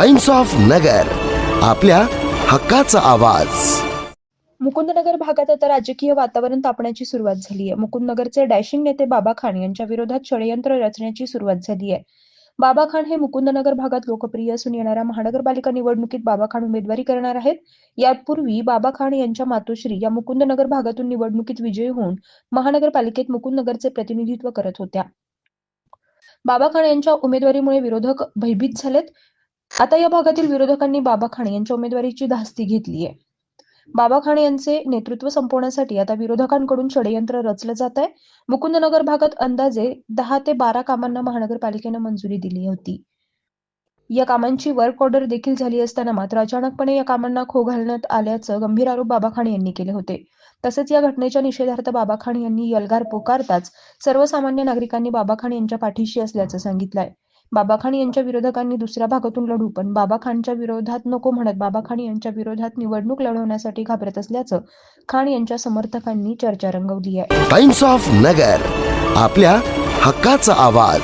Times of नगर आपल्या हक्काचा आवाज. मुकुंदनगर भागात आता राजकीय वातावरण तापण्याची सुरुवात झाली आहे. मुकुंदनगरचे डॅशिंग नेते बाबा खान यांच्या विरोधात षडयंत्र रचण्याची सुरुवात झाली आहे. बाबा खान हे मुकुंदनगर भागात लोकप्रिय असून येणाऱ्या महानगरपालिका निवडणुकीत बाबा खान उमेदवारी करणार आहेत. यापूर्वी बाबा खान यांच्या मातोश्री या मुकुंदनगर भागातून निवडणुकीत विजयी होऊन महानगरपालिकेत मुकुंदनगरचे प्रतिनिधित्व करत होत्या. बाबा खान यांच्या उमेदवारीमुळे विरोधक भयभीत झालेत. आता या भागातील विरोधकांनी बाबा खाणे यांच्या उमेदवारीची धास्ती घेतली आहे बाबा खाणे यांचे नेतृत्व संपवण्यासाठी आता विरोधकांकडून षडयंत्र रचलं जात आहे मुकुंदनगर भागात अंदाजे दहा ते बारा कामांना महानगरपालिकेनं मंजुरी दिली होती. या कामांची वर्क ऑर्डर देखील झाली असताना मात्र अचानकपणे या कामांना खो घालण्यात आल्याचं गंभीर आरोप बाबा खान यांनी केले होते. तसेच या घटनेच्या निषेधार्थ बाबा खान यांनी यलगार पुकारताच सर्वसामान्य नागरिकांनी बाबा खान यांच्या पाठीशी असल्याचं सांगितलंय. बाबा खान यांच्या विरोधकांनी दुसऱ्या भागातून लढू पण बाबा खानच्या विरोधात नको म्हणत बाबा खान यांच्या विरोधात निवडणूक लढवण्यासाठी घाबरत असल्याचं खान यांच्या समर्थकांनी चर्चा रंगवली आहे. टाइम्स ऑफ नगर आपल्या हक्काचा आवाज.